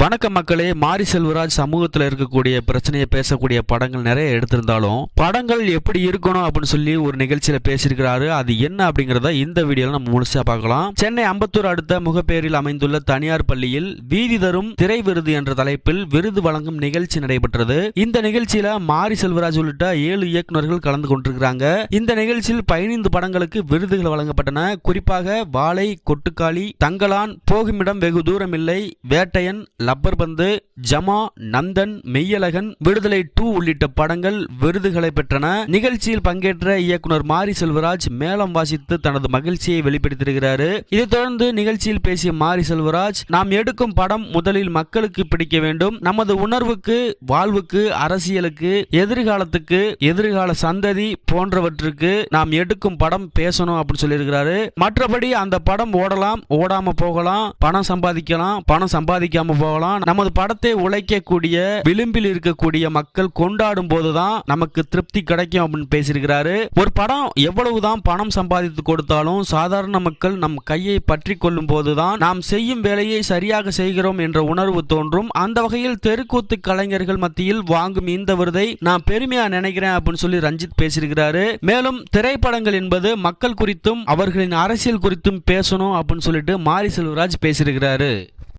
வணக்கம் மக்களே மாரி செல்வராஜ் சமூகத்தில் இருக்கக்கூடிய பிரச்சனையை பேசக்கூடிய படங்கள் நிறைய எடுத்திருந்தாலும் படங்கள் எப்படி இருக்கணும் அப்படின்னு சொல்லி ஒரு நிகழ்ச்சியில பேசியிருக்கிறாரு. அது என்ன அப்படிங்கறத இந்த வீடியோல நம்ம முழுசா பார்க்கலாம். சென்னை அம்பத்தூர் அடுத்த முகப்பேரில் அமைந்துள்ள தனியார் பள்ளியில் வீதி தரும் திரை விருது என்ற தலைப்பில் விருது வழங்கும் நிகழ்ச்சி நடைபெற்றது. இந்த நிகழ்ச்சியில மாரி செல்வராஜ் உள்ளிட்ட ஏழு இயக்குனர்கள் கலந்து கொண்டிருக்கிறாங்க. இந்த நிகழ்ச்சியில் பதினைந்து படங்களுக்கு விருதுகள் வழங்கப்பட்டன. குறிப்பாக வாழை கொட்டுக்காளி தங்கலான் போகுமிடம் வெகு தூரம் இல்லை வேட்டையன் லப்பர் பந்து ஜமா நந்தன் மெய்யழகன் விடுதலை டூ உள்ளிட்ட படங்கள் விருதுகளை பெற்றன. நிகழ்ச்சியில் பங்கேற்ற இயக்குனர் மாரி செல்வராஜ் மேளம் வாசித்து தனது மகிழ்ச்சியை வெளிப்படுத்தியிருக்கிறார். இதைத் தொடர்ந்து நிகழ்ச்சியில் பேசிய மாரி செல்வராஜ் நாம் எடுக்கும் படம் முதலில் மக்களுக்கு பிடிக்க வேண்டும். நமது உணர்வுக்கு வாழ்வுக்கு அரசியலுக்கு எதிர்காலத்துக்கு எதிர்கால சந்ததி போன்றவற்றுக்கு நாம் எடுக்கும் படம் பேசணும் அப்படின்னு சொல்லியிருக்கிறாரு. மற்றபடி அந்த படம் ஓடலாம் ஓடாம போகலாம் பணம் சம்பாதிக்கலாம் பணம் சம்பாதிக்காம போகலாம். நமது படத்தை உழைக்கக்கூடிய விளிம்பில் இருக்கக்கூடிய மக்கள் கொண்டாடும் போதுதான் நமக்கு திருப்தி கிடைக்கும் அப்படின்னு பேசியிருக்கிறாரு. ஒரு படம் எவ்வளவுதான் பணம் சம்பாதித்து கொடுத்தாலும் சாதாரண மக்கள் நம் கையை பற்றி கொள்ளும் போதுதான் நாம் செய்யும் வேலையை சரியாக செய்கிறோம் என்ற உணர்வு தோன்றும். அந்த வகையில் தெருக்கூத்து கலைஞர்கள் மத்தியில் வாங்கும் இந்த விருதை நான் பெருமையா நினைக்கிறேன் அப்படின்னு சொல்லி ரஞ்சித் பேசியிருக்கிறாரு. மேலும் திரைப்படங்கள் என்பது மக்கள் குறித்தும் அவர்களின் அரசியல் குறித்தும் பேசணும் அப்படின்னு சொல்லிட்டு மாரி செல்வராஜ் பேசியிருக்கிறாரு.